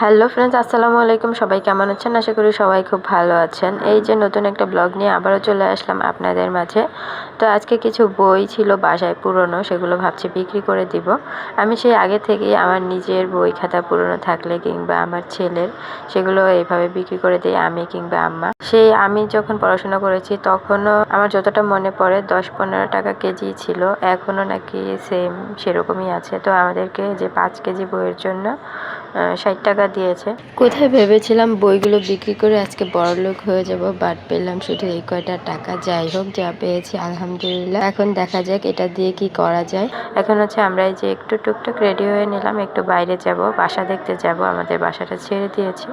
Hello friends আসসালামু আলাইকুম। সবাই কেমন আছেন? আশা করি সবাই খুব ভালো আছেন। এই যে নতুন একটা ব্লগ নিয়ে আবারও চলে আসলাম আপনাদের মাঝে। তো আজকে কিছু বই ছিল বাসায় পুরনো, সেগুলো ভাবছি বিক্রি করে দিব। আমি সেই আগে থেকেই আমার নিজের বই খাতা পুরনো থাকলে কিংবা আমার ছেলের, সেগুলো এইভাবে বিক্রি করে দিই আমি কিংবা আম্মা। সেই আমি যখন পড়াশোনা করেছি, তখনও আমার যতটা মনে পড়ে দশ পনেরো টাকা কেজি ছিল। এখনও নাকি সেম সেরকমই আছে। তো আমাদেরকে যে পাঁচ কেজি বইয়ের জন্য ষাট টাকা দিয়েছে। কোথায় ভেবেছিলাম বইগুলো বিক্রি করে আজকে বড়লোক হয়ে যাব বাট পেলাম শুধু এই কয়টা টাকা। যাই হোক যা পেয়েছি আলহামদুলিল্লাহ। এখন দেখা যাক এটা দিয়ে কি করা যায়। এখন হচ্ছে আমরা এই যে একটু টুকটাক রেডি হয়ে নিলাম একটু বাইরে যাব বাসা দেখতে যাব আমাদের বাসাটা ছেড়ে দিয়েছি।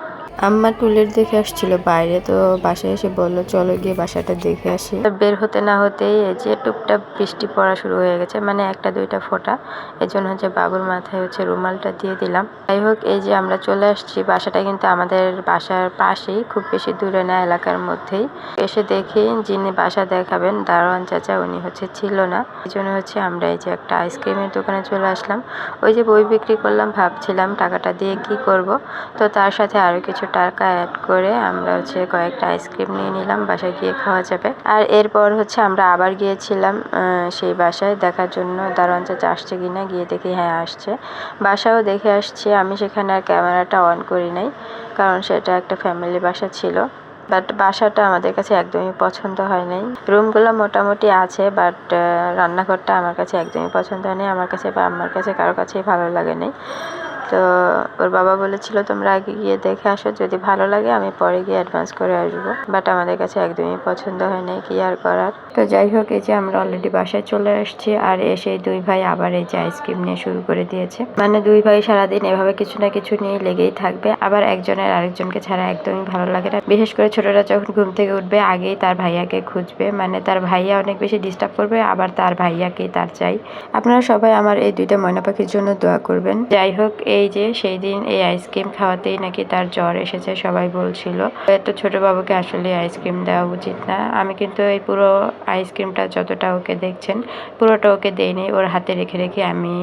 আম্মা টুলের দেখে আসছিল বাইরে তো বাসায় এসে বলল চলো গিয়ে বাসাটা দেখে আসি। বের হতে না হতেই এই যে টুকটাক বৃষ্টি পড়া শুরু হয়ে গেছে মানে একটা দুইটা ফোঁটা। এই জন্য হচ্ছে বাবুর মাথায় হচ্ছে রুমালটা দিয়ে দিলাম। যাই হোক এই যে আমরা চলে আসছি বাসাটা কিন্তু আমাদের বাসার পাশেই, খুব বেশি দূরে না এলাকার মধ্যেই। এসে দেখি যিনি বাসা দেখাবেন, দারোয়ান চাচা, উনি হচ্ছে ছিল না। এই জন্য হচ্ছে আমরা এই যে একটা আইসক্রিমের দোকানে চলে আসলাম। ওই যে বই বিক্রি করলাম, ভাবছিলাম টাকাটা দিয়ে কি করব। তো তার সাথে আরও কিছু টাকা অ্যাড করে আমরা হচ্ছে কয়েকটা আইসক্রিম নিয়ে নিলাম, বাসায় গিয়ে খাওয়া যাবে। আর এরপর হচ্ছে আমরা আবার গিয়েছিলাম সেই বাসায় দেখার জন্য। দারোয়ান চাচা আসছে কিনা গিয়ে দেখি হ্যাঁ আসছে। বাসাও দেখে আসছি, আমি সেখানে আর ক্যামেরাটা অন করি নাই, কারণ সেটা একটা ফ্যামিলি বাসা ছিল। বাট বাসাটা আমাদের কাছে একদমই পছন্দ হয় নাই। রুমগুলো মোটামুটি আছে বাট রান্নাঘরটা আমার কাছে একদমই পছন্দ হয়নি। আমার কাছে বা আমার কাছে কারও কাছেই ভালো লাগে নাই। তো ওর বাবা বলেছিল, তোমরা আগে গিয়ে দেখে আসো, যদি ভালো লাগে আমি পরে গিয়ে অ্যাডভান্স করে আসব। বাট আমাদের কাছে একদমই পছন্দ হয় নাই কি আর করার। তো যাই হোক, এই যে আমরা অলরেডি বাসায় চলে আসছি, আর এসে দুই ভাই আবার এই যে আইসক্রিম নিয়ে শুরু করে দিয়েছে। মানে দুই ভাই সারাদিন এভাবে কিছু না কিছু নিয়ে লেগেই থাকবে, আবার একজনের আরেকজনকে ছাড়া একদমই ভালো লাগে না। বিশেষ করে ছোটরা যখন ঘুম থেকে উঠবে, আগেই তার ভাইয়াকে খুঁজবে। মানে তার ভাইয়া অনেক বেশি ডিস্টার্ব করবে, আবার তার ভাইয়াকেই তার চাই। আপনারা সবাই আমার এই দুইটা ময়না পাখির জন্য দোয়া করবেন। যাই হোক, এই যে সেই দিন এই আইসক্রিম খাওয়াতেই নাকি তার জ্বর এসেছে, সবাই বলছিল। এত ছোট বাবুকে আসলে আইসক্রিম দেওয়া উচিত না। আমি কিন্তু এই পুরো আইসক্রিমটা যতটা ওকে দেখছেন, পুরোটা ওকে দেয়নি ওর হাতে রেখে রেখে আমি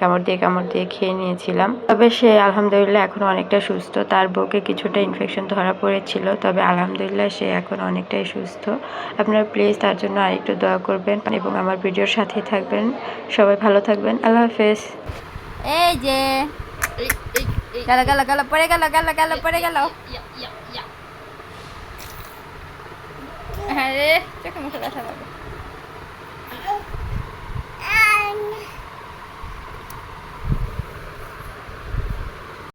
কামড় দিয়ে কামড় দিয়ে খেয়ে নিয়েছিলাম। তবে সে আলহামদুলিল্লাহ এখন অনেকটা সুস্থ। তার বুকে কিছুটা ইনফেকশন ধরা পড়েছিল, তবে আলহামদুলিল্লাহ সে এখন অনেকটাই সুস্থ। আপনারা প্লিজ তার জন্য আরেকটু দোয়া করবেন এবং আমার ভিডিওর সাথেই থাকবেন। সবাই ভালো থাকবেন। আল্লাহ হাফেজ। এই যে গেল গেল গেল পড়ে গেল গেল গেল পড়ে গেল হ্যাঁ রে চোখে মুখে পাবে